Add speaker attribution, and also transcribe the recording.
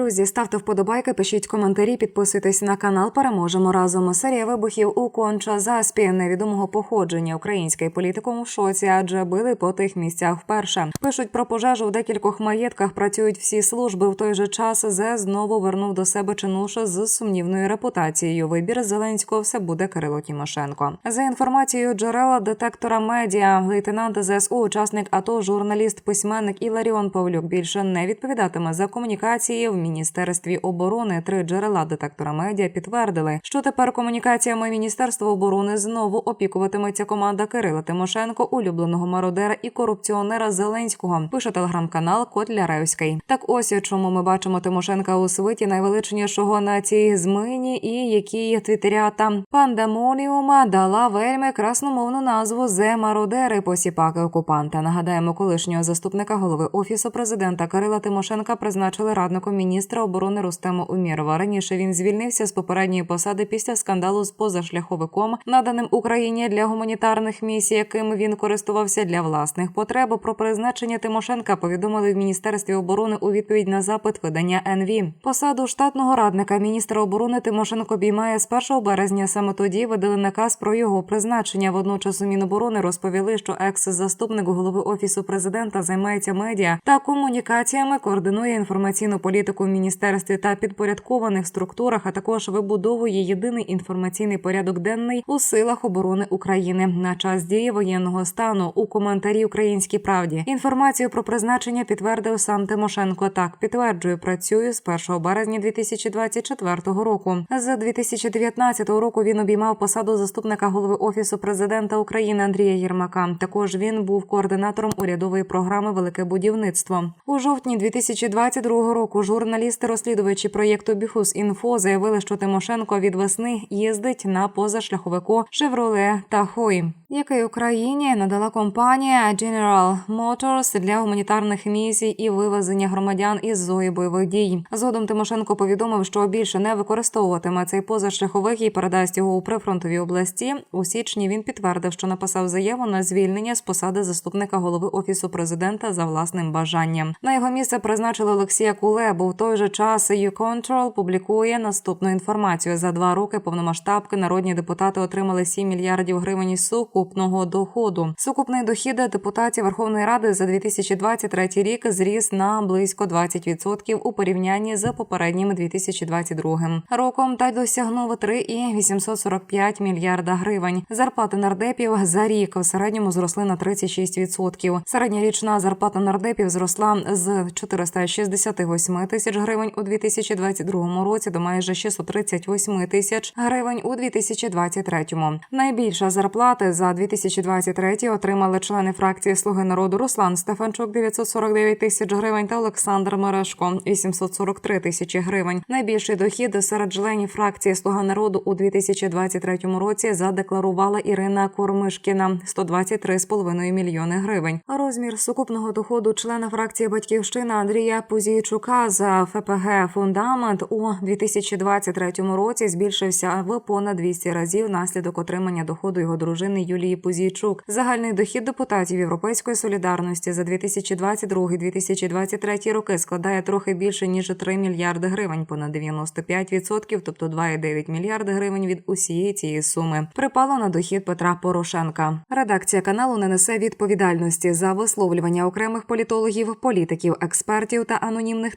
Speaker 1: Друзі, ставте вподобайки, пишіть коментарі, підписуйтесь на канал. Переможемо разом. Серія вибухів у конча заспі невідомого походження. Український політикум в шоці, адже били по тих місцях вперше. Пишуть про пожежу в декількох маєтках. Працюють всі служби. В той же час зе знову вернув до себе чинуша з сумнівною репутацією. Вибір Зеленського все буде Кирило Тімошенко. За інформацією джерела детектора медіа, лейтенант ЗСУ, учасник АТО, журналіст, письменник Іларіон Павлюк більше не відповідатиме за комунікації в міністерстві оборони. Три джерела детектора медіа підтвердили, що тепер комунікаціями міністерства оборони знову опікуватиметься команда Кирила Тимошенко, улюбленого мародера і корупціонера Зеленського. Пише телеграм-канал Котляревський. Так ось чому ми бачимо Тимошенка у свиті найвеличнішого на цій змині, і які твітерята пандемоніума дала вельми красномовну назву Зе мародери посіпаки окупанта. Нагадаємо, колишнього заступника голови офісу президента Кирила Тимошенка призначили радником міністра оборони Рустема Умірова. Раніше він звільнився з попередньої посади після скандалу з позашляховиком, наданим Україні для гуманітарних місій, яким він користувався для власних потреб. Про призначення Тимошенка повідомили в міністерстві оборони у відповідь на запит видання НВ. Посаду штатного радника міністра оборони Тимошенко обіймає з 1 березня. Саме тоді видали наказ про його призначення. Водночас у Міноборони розповіли, що екс-заступник голови офісу президента займається медіа та комунікаціями, координує інформаційну політику міністерстві та підпорядкованих структурах, а також вибудовує єдиний інформаційний порядок денний у силах оборони України на час дії воєнного стану. У коментарі Українській правді інформацію про призначення підтвердив сам Тимошенко. Так підтверджую, працюю з 1 березня 2024 року. З 2019 року він обіймав посаду заступника голови офісу президента України Андрія Єрмака. Також він був координатором урядової програми Велике будівництво у жовтні 2022 року. Журналісти, розслідувачі проєкту Біфус інфо заявили, що Тимошенко від весни їздить на позашляховику Шевроле та Хой, який Україні надала компанія General Motors для гуманітарних місій і вивезення громадян із зої бойових дій. Згодом Тимошенко повідомив, що більше не використовуватиме цей позашляховик і передасть його у прифронтові області. У січні він підтвердив, що написав заяву на звільнення з посади заступника голови офісу президента за власним бажанням. На його місце призначили Олексія Кулебу. В той же час «YouControl» публікує наступну інформацію. За два роки повномасштабки народні депутати отримали 7 мільярдів гривень сукупного доходу. Сукупний дохід депутатів Верховної Ради за 2023 рік зріс на близько 20% у порівнянні з попереднім 2022 роком та досягнув 3,845 мільярда гривень. Зарплати нардепів за рік в середньому зросли на 36%. Середня річна зарплата нардепів зросла з 468 тисяч гривень у 2022 році до майже 638 тисяч гривень у 2023. Найбільша зарплата за 2023 отримали члени фракції Слуги народу Руслан Стефанчук 949 тисяч гривень та Олександр Мерешко 843 тисячі гривень. Найбільший дохід серед членів фракції Слуга народу у 2023 році задекларувала Ірина Кормишкіна 123,5 мільйони гривень. Розмір сукупного доходу члена фракції Батьківщина Андрія Пузійчука за ФПГ Фундамент у 2023 році збільшився в понад 200 разів внаслідок отримання доходу його дружини Юлії Пузійчук. Загальний дохід депутатів Європейської солідарності за 2022-2023 роки складає трохи більше ніж 3 мільярди гривень, понад 95%, тобто 2,9 мільярди гривень від усієї цієї суми. Припало на дохід Петра Порошенка. Редакція каналу не несе відповідальності за висловлювання окремих політологів, політиків, експертів та анонімних